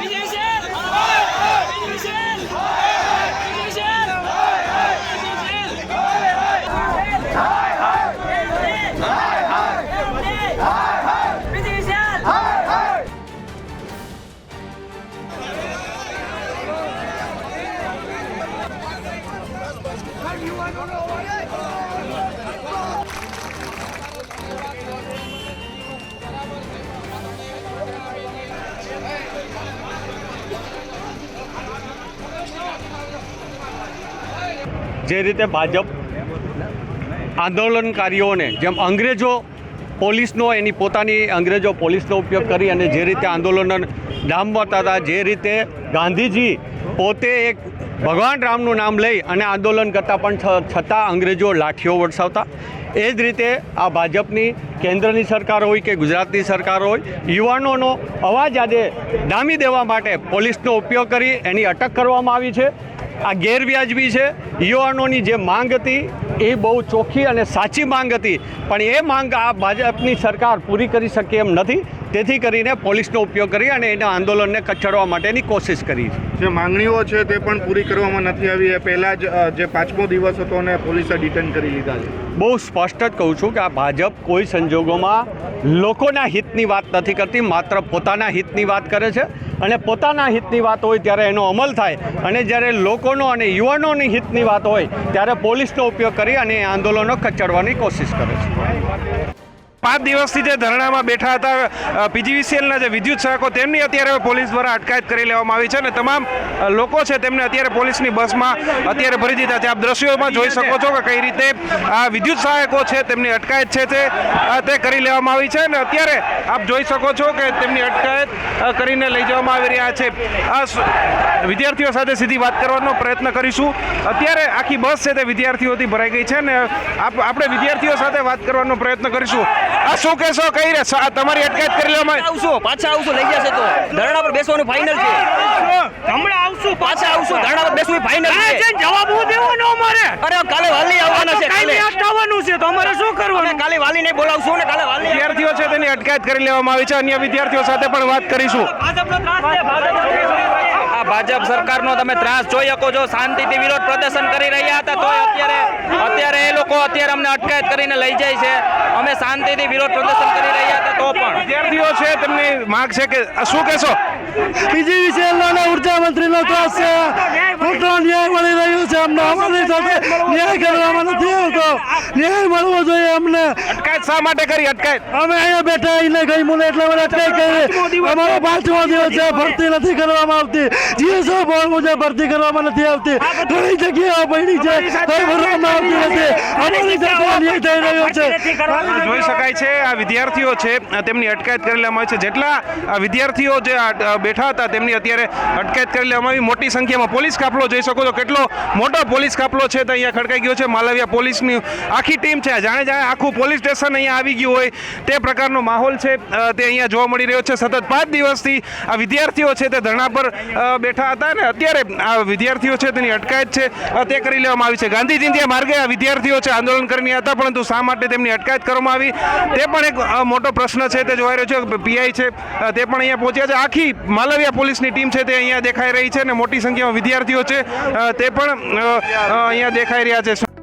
民警先，嗨嗨！民警先，嗨嗨！民警先，嗨嗨！民警先，嗨嗨！民警先，嗨嗨！民警先，嗨嗨！民警先，嗨嗨！જે રીતે ભાજપ આંદોલનકારીઓને, જેમ અંગ્રેજો પોલીસનો, એની પોતાની અંગ્રેજો પોલીસનો ઉપયોગ કરી અને જે રીતે આંદોલન ડામવાતા હતા, જે રીતે ગાંધીજી પોતે એક ભગવાન રામનું નામ લઈ અને આંદોલન કરતા પણ છતાં અંગ્રેજો લાઠીઓ વરસાવતા. એ જ રીતે આ ભાજપની કેન્દ્રની સરકાર હોય કે ગુજરાતની સરકાર હોય, યુવાનોનો અવાજ આજે ડામી દેવા માટે પોલીસનો ઉપયોગ કરી, એની અટક કરવામાં આવી છે. આ ગેરવ્યાજબી છે. યુવાનોની જે માંગ હતી એ બહુ ચોખ્ખી અને સાચી માંગ હતી. પણ એ માંગ આ ભાજપની સરકાર પૂરી કરી શકે એમ નથી. તેથી કરીને પોલીસનો ઉપયોગ કરી અને એના આંદોલનને કચડવા માટેની કોશિશ કરી છે. જે માંગણીઓ છે તે પણ પૂરી કરવામાં નથી આવી. એ પહેલાં જ જે પાંચમો દિવસ હતો અને પોલીસે ડિટેન કરી લીધા છે. બહુ સ્પષ્ટ જ કહું છું કે આ ભાજપ કોઈ સંજોગોમાં લોકોના હિતની વાત નથી કરતી માત્ર પોતાના હિતની વાત કરે છે. અને પોતાના હિતની વાત હોય ત્યારે એનો અમલ થાય. અને જ્યારે લોકોનો અને યુવાનોની હિતની વાત હોય ત્યારે પોલીસનો ઉપયોગ કરી અને આંદોલનો કચડવાની કોશિશ કરે છે. પાંચ દિવસથી જે ધરણામાં બેઠા હતા પીજીવીસીએલના જે વિદ્યુત સહાયકો, તેમની અત્યારે પોલીસ દ્વારા અટકાયત કરી લેવામાં આવી છે અને તમામ લોકો છે તેમને અત્યારે પોલીસની બસમાં અત્યારે ભરી દીધા છે. આપ દ્રશ્યોમાં જોઈ શકો છો કે કઈ રીતે આ વિદ્યુત સહાયકો છે તેમની અટકાયત છે તે તે કરી લેવામાં આવી છે અને અત્યારે આપ જોઈ શકો છો કે તેમની અટકાયત કરીને લઈ જવામાં આવી રહ્યા છે. આ વિદ્યાર્થીઓ સાથે સીધી વાત કરવાનો પ્રયત્ન કરીશું. અત્યારે આખી બસ છે તે વિદ્યાર્થીઓથી ભરાઈ ગઈ છે અને આપ- આપણે વિદ્યાર્થીઓ સાથે વાત કરવાનો પ્રયત્ન કરીશું. આ શું કહેશો? કઈ રે તમારી અટકાયત કરી લેવામાં આવી? આવશું પાછા આવશું લઈ જશે તો. ધરણા પર બેસવાનું ફાઇનલ છે. હમણાં આવશું પાછા આવશું ધરણા પર બેસવું ફાઇનલ છે. જવાબ હું દેવાનો અમારે અરે કાલે વાલી આવવાના છે કાલે આવવાનું છે તો અમારે શું કરવું કરવાનું? કાલે વાલીને બોલાવશું ને કાલે વાલી વિદ્યાર્થીઓ છે તેની અટકાયત કરી લેવામાં આવી છે. અન્ય વિદ્યાર્થીઓ સાથે પણ વાત કરીશું. ભાજપનો ત્રાસ છે ભાજપનો ભાજપ સરકારનો તમે ત્રાસ જોઈ શકો છો. શાંતિથી વિરોધ પ્રદર્શન કરી રહ્યા હતા તોય અત્યારે અત્યારે એ લોકો અત્યારે અમને અટકાયત કરીને લઈ જાય છે. અમે શાંતિથી વિરોધ પ્રદર્શન કરી રહ્યા હતા તો પણ. વિદ્યાર્થીઓ છે તેમની માંગ છે કે શું કહેશો? બીજી વિશે ઊર્જા મંત્રીનો ત્રાસ છે. મોટો ન્યાય મળી રહ્યો છે અમને અમારી સાથે ન્યાય કરવામાં નથી આવતો. ન્યાય મળવો જોઈએ અમને. અટકાયત શા માટે કરી? અટકાયત. અમે અહીંયા બેઠા એને ગઈ મુલે એટલા બધા અટકાઈ કરી. અમારો પાંચમો દિવસ છે ભરતી નથી કરવામાં આવતી. જીએસઓ બોર્ડ મુજબ ભરતી કરવામાં નથી આવતી. ઘણી જગ્યાઓ પડી છે. કઈ ભરવામાં આવતી નથી. અમારી સાથે અન્યાય થઈ રહ્યો છે. આ જોઈ શકાય છે આ વિદ્યાર્થીઓ છે તેમની અટકાયત કરી લેવામાં આવી છે. જેટલા આ વિદ્યાર્થીઓ જે બેઠા હતા તેમની અત્યારે અટકાયત કરી લેવામાં આવી. મોટી સંખ્યામાં પોલીસ કાફલો જોઈ શકો છો. કેટલો મોટો પોલીસ કાફલો છે તો અહીંયા ખડકાઈ ગયો છે. માલવિયા પોલીસની આખી ટીમ છે. જાણે જાણે આખું પોલીસ સ્ટેશન અહીંયા આવી ગયું હોય તે પ્રકારનો માહોલ છે. તે અહીંયા જોવા મળી રહ્યો છે. સતત પાંચ દિવસથી આ વિદ્યાર્થીઓ છે તે ધરણા પર બેઠા હતા અને અત્યારે આ વિદ્યાર્થીઓ છે તેની અટકાયત છે. તે કરી લેવામાં આવી છે. ગાંધીજી ત્યાં માર્ગે આ વિદ્યાર્થીઓ છે આંદોલન કરી હતા, પરંતુ શા માટે તેમની અટકાયત કરવામાં આવી? તે પણ એક મોટો પ્રશ્ન છે તે જોવાઈ રહ્યો છે. પીઆઈ છે તે પણ અહીંયા પહોંચ્યા છે. આખી માલવિયા પોલીસની ટીમ છે તે અહીંયા દેખાઈ રહી છે અને મોટી સંખ્યામાં વિદ્યાર્થીઓ છે. તે પણ અહીંયા દેખાઈ રહ્યા છે.